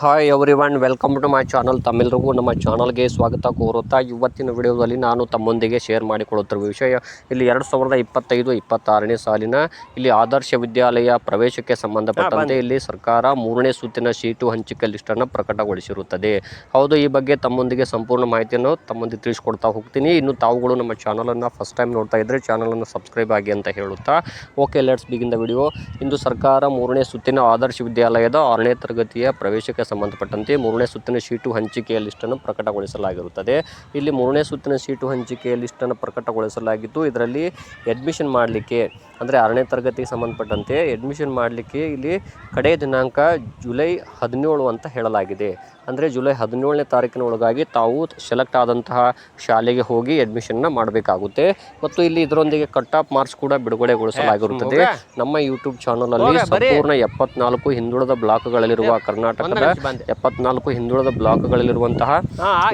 Hi everyone welcome to my channel ತಮ್ಮೆಲ್ಲರಿಗೂ ನಮ್ಮ ಚಾನಲ್ಗೆ ಸ್ವಾಗತ ಕೋರುತ್ತಾ. ಇವತ್ತಿನ ವಿಡಿಯೋದಲ್ಲಿ ನಾನು ತಮ್ಮೊಂದಿಗೆ ಶೇರ್ ಮಾಡಿಕೊಳ್ಳುತ್ತಿರುವ ವಿಷಯ ಇಲ್ಲಿ ಎರಡು ಸಾವಿರದ ಇಪ್ಪತ್ತೈದು ಇಪ್ಪತ್ತಾರನೇ ಸಾಲಿನ ಇಲ್ಲಿ ಆದರ್ಶ ವಿದ್ಯಾಲಯ ಪ್ರವೇಶಕ್ಕೆ ಸಂಬಂಧಪಟ್ಟಂತೆ ಇಲ್ಲಿ ಸರ್ಕಾರ ಮೂರನೇ ಸುತ್ತಿನ ಸೀಟು ಹಂಚಿಕೆ ಲಿಸ್ಟನ್ನು ಪ್ರಕಟಗೊಳಿಸಿರುತ್ತದೆ. ಹೌದು ಈ ಬಗ್ಗೆ ತಮ್ಮೊಂದಿಗೆ ಸಂಪೂರ್ಣ ಮಾಹಿತಿಯನ್ನು ತಮ್ಮೊಂದಿಗೆ ತಿಳಿಸ್ಕೊಡ್ತಾ ಹೋಗ್ತೀನಿ. ಇನ್ನು ತಾವುಗಳು ನಮ್ಮ ಚಾನಲನ್ನು ಫಸ್ಟ್ ಟೈಮ್ ನೋಡ್ತಾ ಇದ್ದರೆ ಚಾನಲನ್ನು ಸಬ್ಸ್ಕ್ರೈಬ್ ಆಗಿ ಅಂತ ಹೇಳುತ್ತಾ. Okay let's begin the video ಇಂದು ಸರ್ಕಾರ ಮೂರನೇ ಸುತ್ತಿನ ಆದರ್ಶ ವಿದ್ಯಾಲಯದ ಆರನೇ ತರಗತಿಯ ಪ್ರವೇಶಕ್ಕೆ ಸಂಬಂಧಪಟ್ಟಂತೆ ಮೂರನೇ ಸುತ್ತಿನ ಸೀಟು ಹಂಚಿಕೆಯ ಲಿಸ್ಟನ್ನು ಪ್ರಕಟಗೊಳಿಸಲಾಗಿರುತ್ತದೆ. ಇಲ್ಲಿ ಮೂರನೇ ಸುತ್ತಿನ ಸೀಟು ಹಂಚಿಕೆಯ ಲಿಸ್ಟನ್ನು ಪ್ರಕಟಗೊಳಿಸಲಾಗಿದ್ದು, ಇದರಲ್ಲಿ ಅಡ್ಮಿಷನ್ ಮಾಡಲಿಕ್ಕೆ ಅಂದರೆ ಆರನೇ ತರಗತಿಗೆ ಸಂಬಂಧಪಟ್ಟಂತೆ ಅಡ್ಮಿಷನ್ ಮಾಡಲಿಕ್ಕೆ ಇಲ್ಲಿ ಕಡೆಯ ದಿನಾಂಕ ಜುಲೈ ಹದಿನೇಳು ಅಂತ ಹೇಳಲಾಗಿದೆ. ಅಂದರೆ ಜುಲೈ ಹದಿನೇಳನೇ ತಾರೀಕಿನ ಒಳಗಾಗಿ ತಾವು ಸೆಲೆಕ್ಟ್ ಆದಂತಹ ಶಾಲೆಗೆ ಹೋಗಿ ಅಡ್ಮಿಷನ್ನ ಮಾಡಬೇಕಾಗುತ್ತೆ. ಮತ್ತು ಇಲ್ಲಿ ಇದರೊಂದಿಗೆ ಕಟ್ ಆಫ್ ಮಾರ್ಕ್ಸ್ ಕೂಡ ಬಿಡುಗಡೆಗೊಳಿಸಲಾಗಿರುತ್ತದೆ. ನಮ್ಮ ಯೂಟ್ಯೂಬ್ ಚಾನಲಲ್ಲಿ ಸಂಪೂರ್ಣ ಎಪ್ಪತ್ನಾಲ್ಕು ಹಿಂದುಳಿದ ಬ್ಲಾಕ್ಗಳಲ್ಲಿರುವ ಕರ್ನಾಟಕದ ಎಪ್ಪತ್ನಾಲ್ಕು ಹಿಂದುಳಿದ ಬ್ಲಾಕ್ಗಳಲ್ಲಿರುವಂತಹ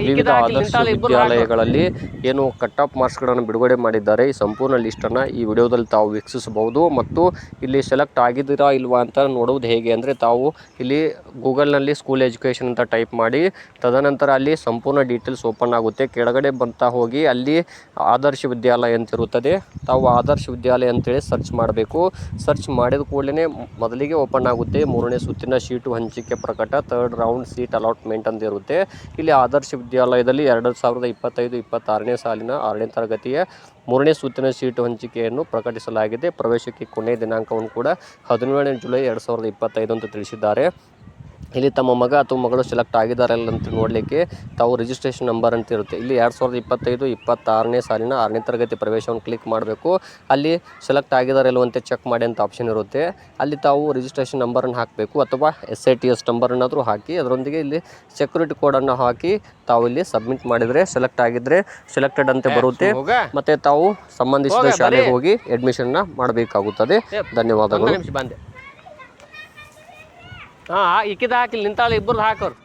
ವಿವಿಧ ಆದರ್ಶ ವಿದ್ಯಾಲಯಗಳಲ್ಲಿ ಏನು ಕಟ್ ಆಫ್ ಮಾರ್ಕ್ಸ್ಗಳನ್ನು ಬಿಡುಗಡೆ ಮಾಡಿದ್ದಾರೆ. ಈ ಸಂಪೂರ್ಣ ಲಿಸ್ಟನ್ನು ಈ ವಿಡಿಯೋದಲ್ಲಿ ತಾವು ವೀಕ್ಷಿಸಬಹುದು ಮತ್ತು ಇಲ್ಲಿ ಸೆಲೆಕ್ಟ್ ಆಗಿದ್ದೀರಾ ಇಲ್ವಾ ಅಂತ ನೋಡುವುದು ಹೇಗೆ ಅಂದರೆ ತಾವು ಇಲ್ಲಿ ಗೂಗಲ್ನಲ್ಲಿ ಸ್ಕೂಲ್ ಎಜುಕೇಷನ್ ಅಂತ ಟೈಪ್ ಮಾಡಿ, ತದನಂತರ ಅಲ್ಲಿ ಸಂಪೂರ್ಣ ಡೀಟೇಲ್ಸ್ ಓಪನ್ ಆಗುತ್ತೆ. ಕೆಳಗಡೆ ಬಂತಾ ಹೋಗಿ ಅಲ್ಲಿ ಆದರ್ಶ ವಿದ್ಯಾಲಯ ಅಂತ ಇರುತ್ತದೆ. ತಾವು ಆದರ್ಶ ವಿದ್ಯಾಲಯ ಅಂತೇಳಿ ಸರ್ಚ್ ಮಾಡಬೇಕು. ಸರ್ಚ್ ಮಾಡಿದ ಕೂಡಲೇ ಮೊದಲಿಗೆ ಓಪನ್ ಆಗುತ್ತೆ. ಮೂರನೇ ಸುತ್ತಿನ ಸೀಟು ಹಂಚಿಕೆ ಪ್ರಕಟ ಥರ್ಡ್ ರೌಂಡ್ ಸೀಟ್ ಅಲಾಟ್ಮೆಂಟ್ ಅಂತ ಇರುತ್ತೆ. ಇಲ್ಲಿ ಆದರ್ಶ ವಿದ್ಯಾಲಯದಲ್ಲಿ ಎರಡು ಸಾವಿರದ ಇಪ್ಪತ್ತೈದು, ಇಪ್ಪತ್ತಾರನೇ ಸಾಲಿನ ಆರನೇ ತರಗತಿಯ ಮೂರನೇ ಸುತ್ತಿನ ಸೀಟು ಹಂಚಿಕೆಯನ್ನು ಪ್ರಕಟಿಸಲಾಗಿದೆ. ಪ್ರವೇಶಕ್ಕೆ ಕೊನೆಯ ದಿನಾಂಕವನ್ನು ಕೂಡ ಹದಿನೇಳನೇ ಜುಲೈ ಎರಡು ಸಾವಿರದ ಇಪ್ಪತ್ತೈದು ಅಂತ ತಿಳಿಸಿದ್ದಾರೆ. ಇಲ್ಲಿ ತಮ್ಮ ಮಗ ಅಥವಾ ಮಗಳು ಸೆಲೆಕ್ಟ್ ಆಗಿದ್ದಾರೆ ಇಲ್ಲ ಅಂತ ನೋಡಲಿಕ್ಕೆ ತಾವು ರಿಜಿಸ್ಟ್ರೇಷನ್ ನಂಬರ್ ಅಂತ ಇರುತ್ತೆ. ಇಲ್ಲಿ ಎರಡು ಸಾವಿರದ ಇಪ್ಪತ್ತೈದು ಇಪ್ಪತ್ತಾರನೇ ಸಾಲಿನ ಆರನೇ ತರಗತಿ ಪ್ರವೇಶವನ್ನು ಕ್ಲಿಕ್ ಮಾಡಬೇಕು. ಅಲ್ಲಿ ಸೆಲೆಕ್ಟ್ ಆಗಿದ್ದಾರೆ ಇಲ್ಲವಂತೆ ಚೆಕ್ ಮಾಡಿ ಅಂತ ಆಪ್ಷನ್ ಇರುತ್ತೆ. ಅಲ್ಲಿ ತಾವು ರಿಜಿಸ್ಟ್ರೇಷನ್ ನಂಬರನ್ನು ಹಾಕಬೇಕು ಅಥವಾ ಎಸ್ ಐ ಟಿ ಎಸ್ ನಂಬರನ್ನಾದರೂ ಹಾಕಿ ಅದರೊಂದಿಗೆ ಇಲ್ಲಿ ಸೆಕ್ಯೂರಿಟಿ ಕೋಡನ್ನು ಹಾಕಿ ತಾವು ಇಲ್ಲಿ ಸಬ್ಮಿಟ್ ಮಾಡಿದರೆ ಸೆಲೆಕ್ಟ್ ಆಗಿದ್ದರೆ ಸೆಲೆಕ್ಟೆಡ್ ಅಂತ ಬರುತ್ತೆ. ಮತ್ತು ತಾವು ಸಂಬಂಧಿಸಿದ ಶಾಲೆಗೆ ಹೋಗಿ ಅಡ್ಮಿಷನ್ನ ಮಾಡಬೇಕಾಗುತ್ತದೆ. ಧನ್ಯವಾದಗಳು. ಹಾಂ ಇಕ್ಕಿದ ಹಾಕಿಲ್ಲ ನಿಂತಾಳ ಇಬ್ಬರು ಹಾಕೋರು